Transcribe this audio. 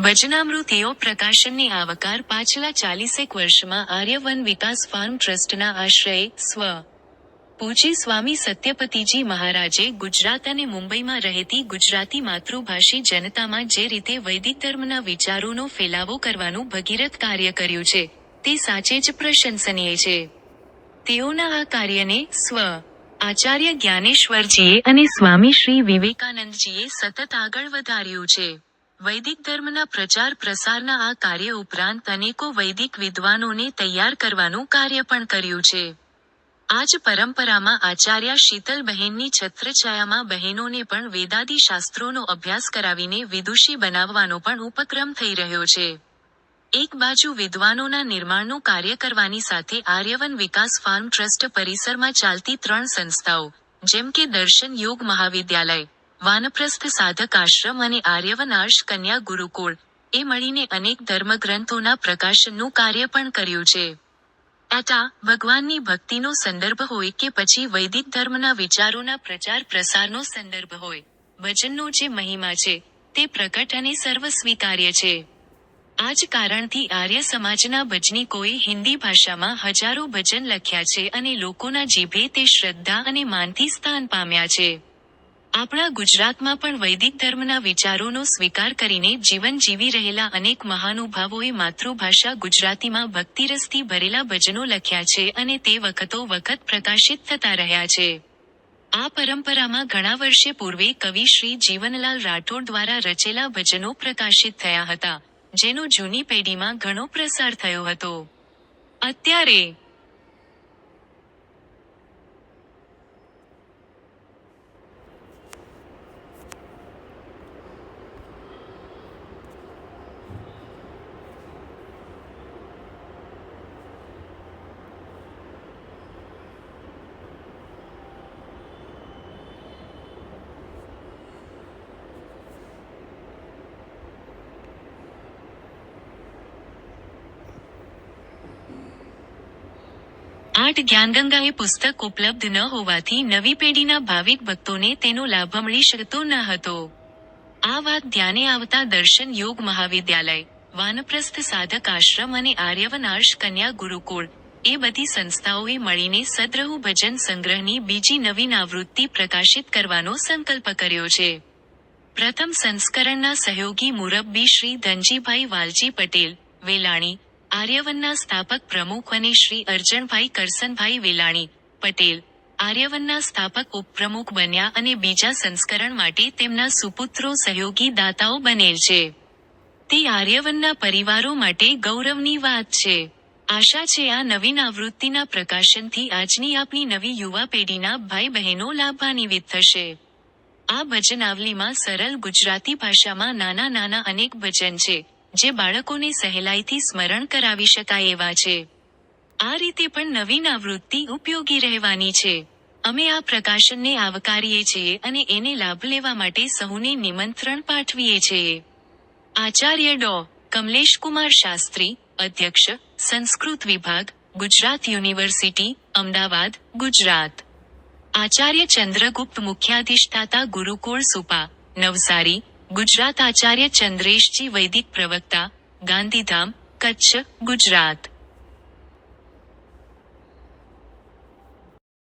ભજનામૃતિઓ પ્રકાશનની આવકાર પાછલા ચાલીસેક વર્ષમાં આર્યવન વિકાસ ફાર્મ ટ્રસ્ટના આશ્રયે, સ્વ. પૂજી સ્વામી સત્યપતિજી મહારાજે ગુજરાત અને મુંબઈમાં રહેતી ગુજરાતી માતૃભાષી જનતામાં જે રીતે વૈદિક ધર્મના વિચારોનો ફેલાવો કરવાનું ભગીરથ કાર્ય કર્યું છે, તે સાચે જ પ્રશંસનીય છે. તેઓના આ કાર્યને સ્વ. આચાર્ય જ્ઞાનેશ્વરજીએ અને સ્વામી શ્રી વિવેકાનંદજીએ સતત આગળ વધાર્યું છે. વૈદિક ધર્મના પ્રચાર પ્રસારના આ કાર્ય ઉપરાંત અનેકો વૈદિક વિદ્વાનોને તૈયાર કરવાનું કાર્ય પણ કર્યું છે. આજ પરંપરામાં આચાર્ય શીતલ બહેનની છત્રછાયામાં બહેનોને પણ વેદાદિ શાસ્ત્રોનો અભ્યાસ કરાવીને વિદુષી બનાવવાનો પણ ઉપક્રમ થઈ રહ્યો છે. એક બાજુ વિદ્વાનોના નિર્માણનું કાર્ય કરવાની સાથે આર્યવન વિકાસ ફાર્મ ટ્રસ્ટ પરિસરમાં ચાલતી ત્રણ સંસ્થાઓ, જેમ કે દર્શન યોગ મહાવિદ્યાલય વાનપ્રસ્થ સાધક આશ્રમ અને આર્યવન આર્ષ કન્યા ગુરુકુળ. એ મળીને અનેક ધર્મગ્રંથોના પ્રકાશનનું કાર્ય પણ કર્યું છે. આટા ભગવાનની ભક્તિનો સંદર્ભ હોય કે પછી વૈદિક ધર્મના વિચારોના પ્રચાર પ્રસારનો સંદર્ભ હોય. ભજનનો જે મહિમા છે, તે પ્રકટ અને સર્વસ્વીકાર્ય છે. આ જ કારણથી આર્ય સમાજના ભજનીકોએ હિન્દી ભાષામાં હજારો ભજન લખ્યા છે અને લોકોના જીભે તે શ્રદ્ધા અને માનથી સ્થાન પામ્યા છે. આપણા ગુજરાતમાં પણ વૈદિક ધર્મના વિચારોનો સ્વીકાર કરીને જીવન જીવી રહેલા અનેક મહાનુભાવોએ માતૃભાષા ગુજરાતીમાં ભક્તિરસથી ભરેલા ભજનો લખ્યા છે અને તે વખતો વખત પ્રકાશિત થતા રહ્યા છે. આ પરંપરામાં ઘણા વર્ષે પૂર્વે કવિ શ્રી જીવનલાલ રાઠોડ દ્વારા રચેલા ભજનો પ્રકાશિત થયા હતા, જેનો જૂની પેઢીમાં ઘણો પ્રસાર થયો હતો. અત્યારે આઠ એ પુસ્તક ઉપલબ્ધ ન હોવાથી નવી પેઢીના ભાવિક ભક્તોને તેનો લાભ મળી શકતો ન હતો. આ વાત ધ્યાને આવતા દર્શન યોગ મહાવિદ્યાલય, વાનપ્રસ્થ સાધક આશ્રમ અને આર્યવન આર્ષ કન્યા ગુરુકુળ એ બધી સંસ્થાઓએ મળીને સદ્રહુ ભજન સંગ્રહની બીજી નવીન આવૃત્તિ પ્રકાશિત કરવાનો સંકલ્પ કર્યો છે. પ્રથમ સંસ્કરણના સહયોગી મુરબ્બી શ્રી ધનજીભાઈ વાલજી પટેલ, વેલાણી આર્યવનના સ્થાપક પ્રમુખ અને શ્રી અર્જણભાઈ કરસનભાઈ વેલાણી પટેલ આર્યવનના સ્થાપક ઉપપ્રમુખ બન્યા અને બીજા સંસ્કરણ માટે તેમના સુપુત્રો સહયોગી દાતાઓ બનેલ છે. તે આર્યવનના પરિવારો માટે ગૌરવની વાત છે. આશા છે આ નવીન આવૃત્તિના પ્રકાશનથી આજની આપણી નવી યુવા પેઢીના ભાઈ બહેનો લાભાન્વિત થશે. આ ભજનાવલીમાં સરળ ગુજરાતી ભાષામાં નાના નાના અનેક ભજન છે. જે બાળકોને સહેલાઈથી સ્મરણ કરાવી શકાય એવા છે. આ રીતે પણ નવીન આવૃત્તિ ઉપયોગી રહેવાની છે. અમે આ પ્રકાશનને આવકારીએ છીએ અને એને લાભ લેવા માટે સહુને નિમંત્રણ પાઠવીએ છીએ. આચાર્ય ડો. કમલેશ કુમાર શાસ્ત્રી, અધ્યક્ષ, સંસ્કૃત વિભાગ, ગુજરાત યુનિવર્સિટી, અમદાવાદ, ગુજરાત. આચાર્ય ચંદ્રગુપ્ત મુખ્યાધિષ્ઠાતા ગુરુકુળ સુપા, નવસારી ગુજરાત આચાર્ય ચંદ્રેશજી વૈદિક પ્રવક્તા ગાંધીધામ કચ્છ ગુજરાત